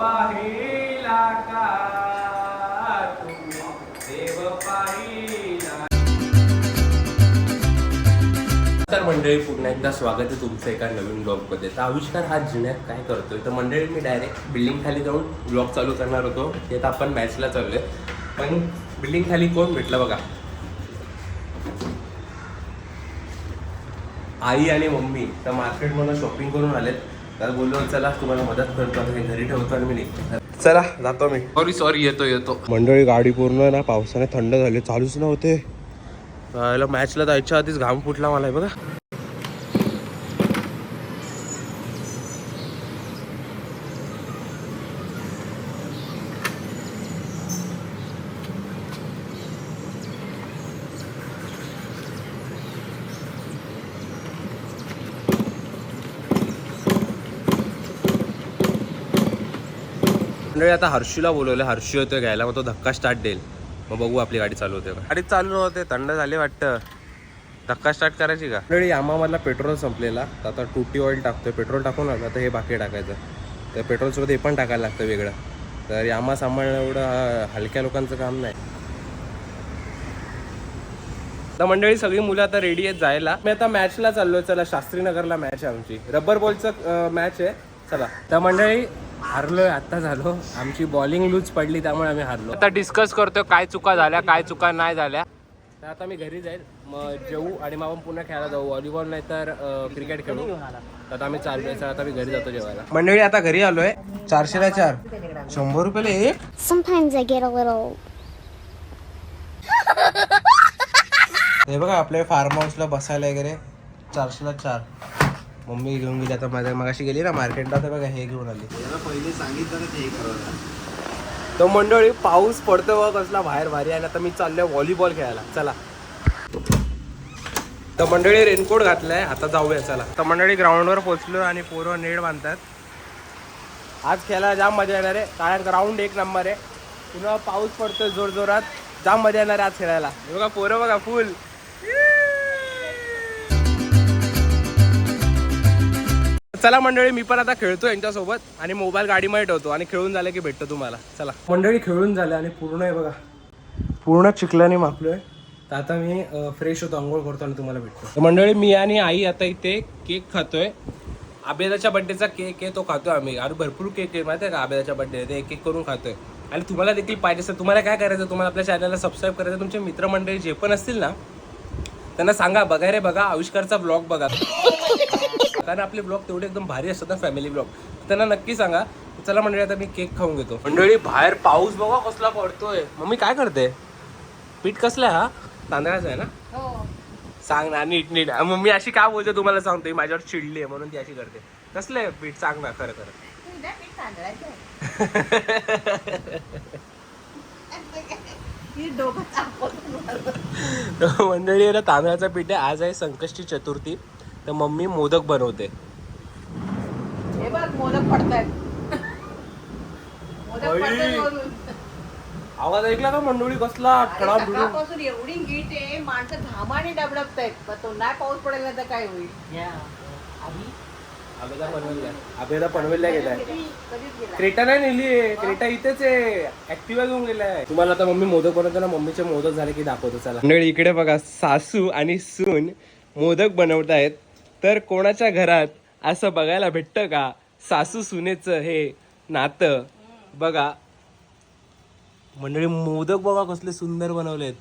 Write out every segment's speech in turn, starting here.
पाहिला का देव पाहिला तर मंडळी पुन्हा एकदा स्वागत आहे तुमचं एका नवीन ब्लॉगमध्ये तर आविष्कार हा जिण्यात काय करतोय? तर मंडळी मी डायरेक्ट बिल्डिंग खाली जाऊन ब्लॉग चालू करणार होतो. ते तर आपण मॅचला चाललोय. पण बिल्डिंग खाली कोण भेटलं बघा. आई आणि मम्मी तर मार्केटमधून शॉपिंग करून आलेत. तर बोललो चला तुम्हाला मदत करतो आता घरी ठेवतो आणि मी निघतो. चला जातो मी. सॉरी सॉरी येतो येतो. मंडळी गाडी पूर्ण ना पावसाने थंड झाली चालूच नव्हते. मॅचला जायच्या आधीच घाम फुटला मला हे बघा. मंडळी आता हर्षूला बोलवलं. हर्षू येतोय घ्यायला मग तो धक्का स्टार्ट देईल. मग बघू आपली गाडी चालू होते का? गाडी चालू नव्हते थंड झाले वाटतं. धक्का स्टार्ट करायची का? मंडळी यामामधला पेट्रोल संपलेला. तर आता टुटी ऑइल टाकतोय. पेट्रोल टाकून आलं तर हे बाकी टाकायचं. तर पेट्रोलसोबत हे पण टाकायला लागतं वेगळं. तर यामा सांभाळणं एवढं हलक्या लोकांचं काम नाही. तर मंडळी सगळी मुलं आता रेडी आहेत जायला. मी आता मॅचला चाललोय. चला शास्त्रीनगरला मॅच आहे आमची. रबर बॉलचं मॅच आहे. चला. तर मंडळी हारलोय आता झालो. आमची बॉलिंग लूज पडली त्यामुळे आम्ही हारलो. आता डिस्कस करतोय काय चुका झाल्या काय चुका नाही झाल्या. तर आता मी घरी जाईल मग जेवू आणि मग आपण पुन्हा खेळायला जाऊ. व्हॉलीबॉल नाही तर क्रिकेट खेळू. तर आता आम्ही चाललोय. तर आता मी घरी जातो जेवायला. मंडळी आता घरी आलोय. चारशेला चार. शंभर रुपयाला एक. Sometimes I get a little हे बघा आपल्या फार्म हाऊसला बसायला वगैरे. चारशेला चार. मम्मी घेऊन गेली. आता माझ्या मगाशी गेली ना मार्केटला तर बघा हे घेऊन आली. पहिले सांगितलं करायला तर मंडळी पाऊस पडतो बघ कसला बाहेर भारी आणि आता मी चाललोय व्हॉलीबॉल खेळायला. चला. तर मंडळी रेनकोट घातलाय. आता जाऊया चला. तर मंडळी ग्राउंडवर पोहोचलो आणि पोरं नेट बांधतात. आज खेळायला जाम मजा येणार आहे. कारण ग्राउंड एक नंबर आहे. पुन्हा पाऊस पडतोय जोर जोरात जाम मजा येणार आहे आज खेळायला. हे बघा पोरं बघा फुल चला मंडळी मी पण आता खेळतो यांच्यासोबत आणि मोबाईल गाडीमध्ये ठेवतो आणि खेळून झालं की भेटतो तुम्हाला. चला. मंडळी खेळून झाले आणि पूर्ण आहे बघा. पूर्ण चिखलाने मापलोय. तर आता मी फ्रेश होतो आंघोळ करतो आणि तुम्हाला भेटतो. तर मंडळी मी आणि आई आता इथे केक खातोय. आबेदाच्या बड्डेचा केक आहे तो खातोय आम्ही. आणि भरपूर केक आहे माहिती आहे का आबेदाच्या बड्डे ते एक एक करून खातोय. आणि तुम्हाला देखील पाहिजे असेल तुम्हाला काय करायचं तुम्हाला आपल्या चॅनलला सबस्क्राईब करायचं तुमचे मित्रमंडळी जे पण असतील ना त्यांना सांगा बघा रे बघा आविष्कारचा ब्लॉग बघा. कारण आपले ब्लॉग तेवढे एकदम भारी असतात ना फॅमिली ब्लॉग त्यांना नक्की सांगा. चला मंडळी आता मी केक खाऊन घेतो. मंडळी बाहेर पाऊस बघा कसला पडतोय. मम्मी काय करते? पीठ कसलं आहे हा? तांदळाचं आहे ना? सांग ना नीट नीट. मम्मी अशी का बोलते तुम्हाला सांगते माझ्यावर चिडली आहे म्हणून ती अशी करते. कसलं आहे पीठ? सांग ना खरं खरं. मंडळी आहे. ना तांदळाचं पीठ आहे. आज आहे संकष्टी चतुर्थी. तर मम्मी मोदक बनवते. हे बघ मोदक पडतायत. मोदक बाई. पडतायत वरून. आवाज ऐकला का मंडळी? कसला अरे ठणा भिडून सकाळपासून एवढी गीट आहे माणसं घामाने डबडबतायत. पण तो नाही पाऊस पडेल ना तर काय होईल? आबेदा पनवेलला. आबेदा पनवेलला गेलाय. कधी- कधीच गेला क्रेटा नाही नेली क्रेटा इथेच आहे. ऍक्टिव्हा घेऊन गेलाय. तुम्हाला आता मम्मी मोदक बनवताना मम्मीचे मोदक झाले की दाखवतो चला. मंडळी इकडे बघा सासू आणि सून मोदक बनवतायत. तर कोणाच्या घरात असं बघायला भेटतं का? सासू सुनेचं हे नातं. बघा. मंडळी मोदक बघा कसले सुंदर बनवलेत.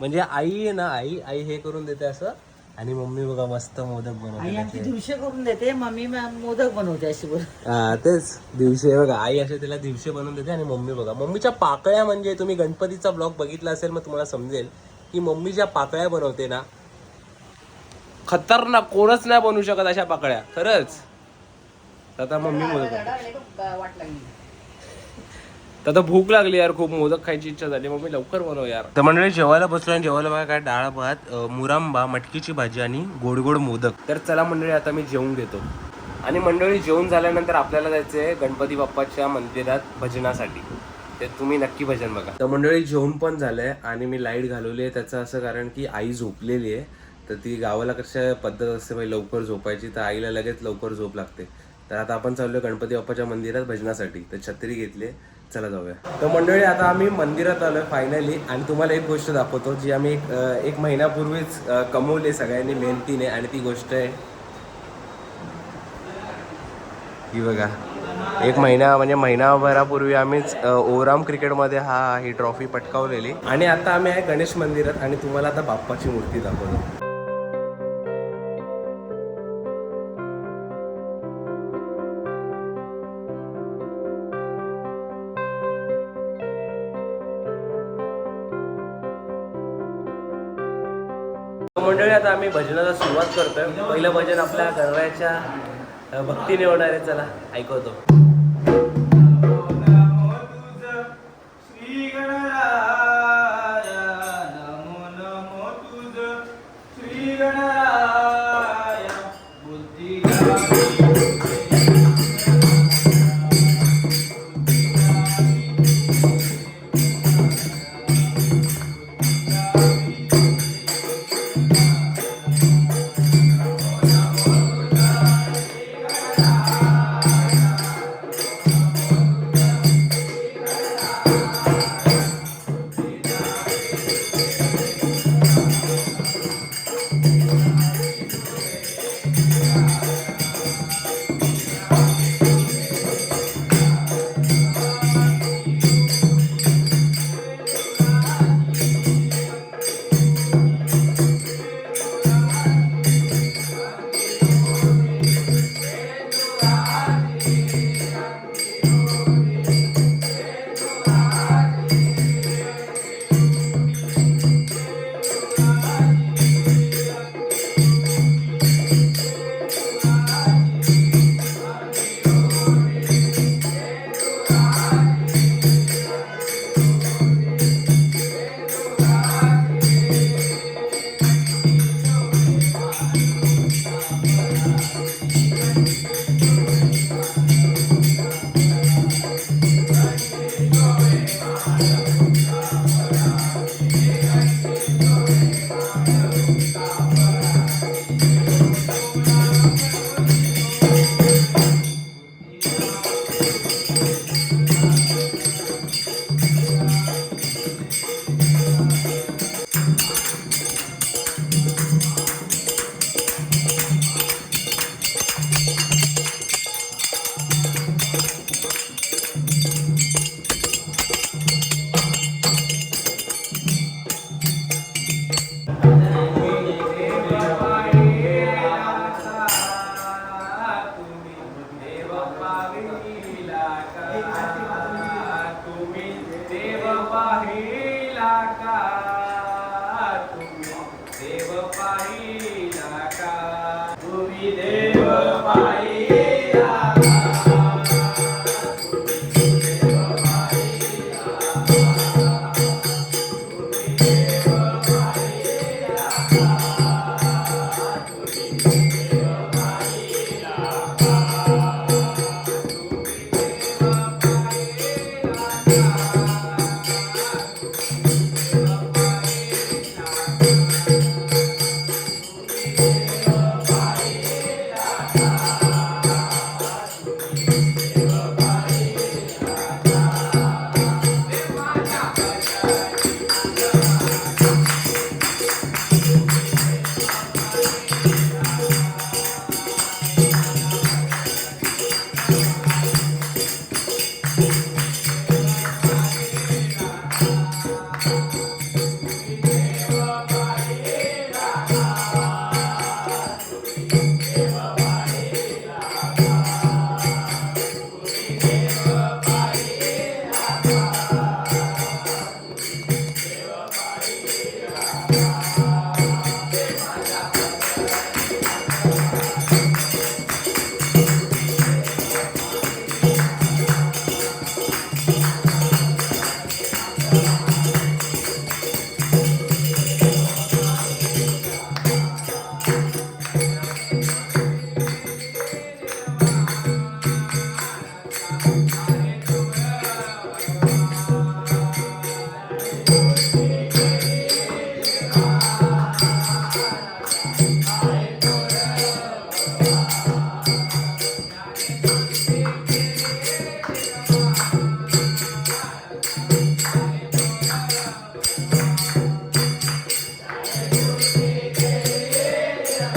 म्हणजे आई आहे ना आई आई हे करून देते असं. आणि मम्मी बघा मस्त मोदक आई आमची बनवते दिवशी करून देते मम्मी म- मोदक बनवते अशी बोल. हा तेच. दिवशी बघा आई असे तिला दिवशी बनवून देते आणि मम्मी बघा. मम्मीच्या पाकळ्या म्हणजे तुम्ही गणपतीचा ब्लॉग बघितला असेल मग तुम्हाला समजेल की मम्मी ज्या पाकळ्या बनवते ना खतरनाक कोणच नाही बनवू शकत अशा पाकळ्या. खरंच. तर आता मम्मी मोदक आहे आता भूक लागली यार खूप मोदक खायची इच्छा झाली. मम्मी लवकर बनव यार. तर मंडळी जेवायला बसलो आणि जेवायला बघा काय डाळ भात मुरांबा मटकीची भाजी आणि गोड गोड मोदक. तर चला मंडळी आता मी जेवून घेतो. आणि मंडळी जेवून झाल्यानंतर आपल्याला जायचंय गणपती बाप्पाच्या मंदिरात भजनासाठी. ते तुम्ही नक्की भजन बघा. तर मंडळी जेवण पण झालंय आणि मी लाइट घालवली आहे. त्याचं असं कारण की आई झोपलेली आहे. तर ती गावाला कशा पद्धत असते बाई? लवकर झोपायची. तर आईला लगेच लवकर झोप लागते. तर आता आपण चाललोय गणपती बाप्पाच्या मंदिरात भजनासाठी. तर छत्री घेतली चला जाऊया. तर मंडळी आता आम्ही मंदिरात आलोय फायनली आणि तुम्हाला एक गोष्ट दाखवतो जी आम्ही एक एक महिन्यापूर्वीच कमवली सगळ्यांनी मेहनतीने. आणि ती गोष्ट आहे ही बघा. एक महिना म्हणजे महिनाभरापूर्वी आम्हीच ओवराम क्रिकेटमध्ये हा ही ट्रॉफी पटकावलेली. आणि आता आम्ही आहे गणेश मंदिरात. आणि तुम्हाला आता बाप्पाची मूर्ती दाखवतो. आम्ही भजनाला सुरुवात करतोय. पहिलं भजन आपल्या गणरायाच्या भक्ती भक्तीने होणार आहे चला ऐकवतो श्री गणा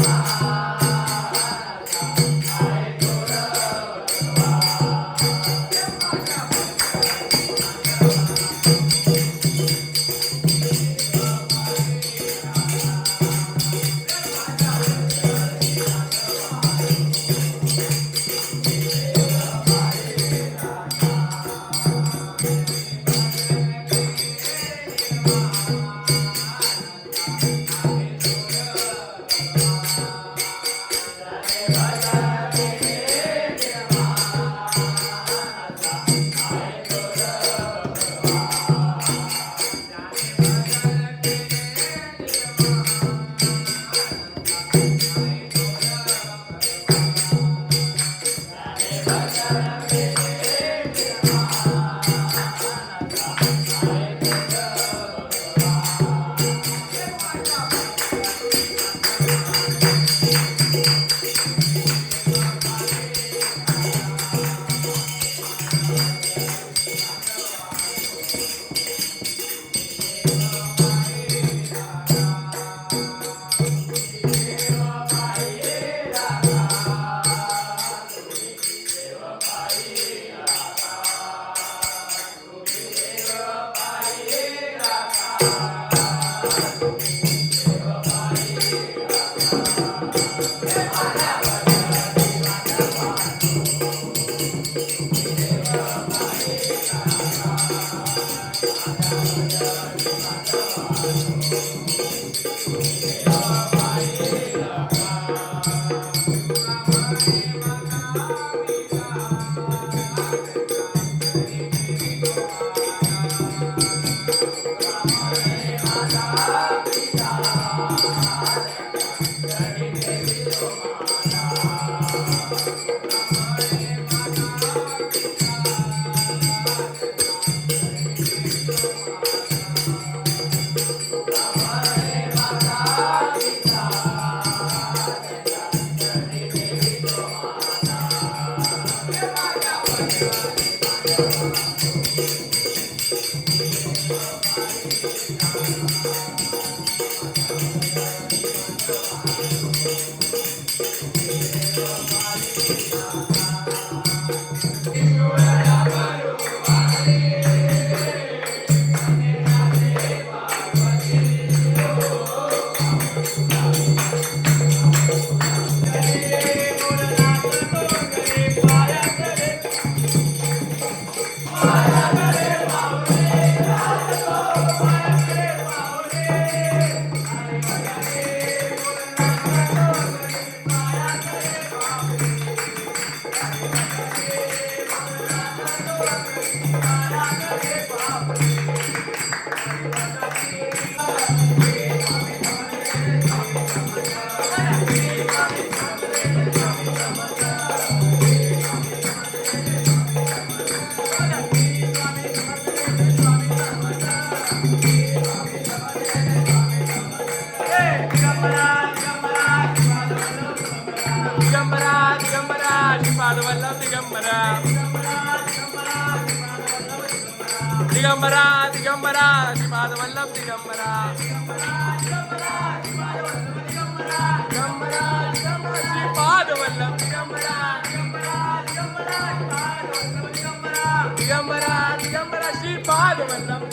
Música Thank you. Digambara Digambara Sripada Vallam Digambara Sripada Vallam Digambara Digambara Digambara Sripada Vallam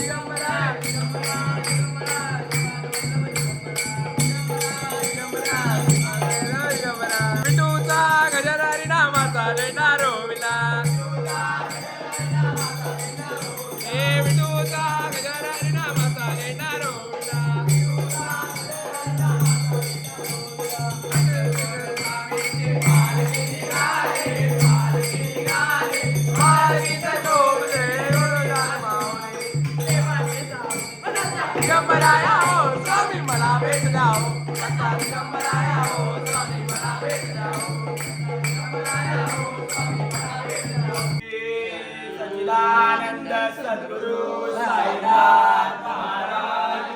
सच्चिदानंद सद्गुरु साईनाथ महाराज.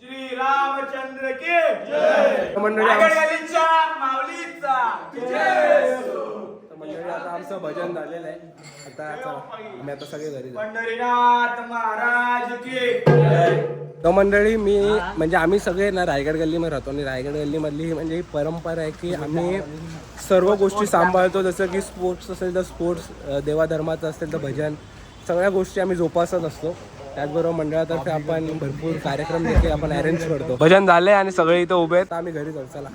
श्री रामचंद्र की मंडळी माऊलीचा जय मंडळी आता आमचं भजन झालेलं आहे. आता चला आम्ही आता सगळे घरी पंढरीनाथ महाराज तर मंडळी मी म्हणजे आम्ही सगळे ना रायगड गल्लीमध्ये राहतो आणि रायगड गल्लीमधली ही म्हणजे ही परंपरा आहे की आम्ही सर्व गोष्टी सांभाळतो. जसं की स्पोर्ट्स असेल तर स्पोर्ट्स देवाधर्माचं असेल तर भजन सगळ्या गोष्टी आम्ही जोपासत असतो. त्याचबरोबर मंडळातर्फे आपण भरपूर कार्यक्रम देखील आपण अरेंज करतो. भजन झाले आणि सगळे इथं उभे आहेत. तर आम्ही घरी जाऊ. चला.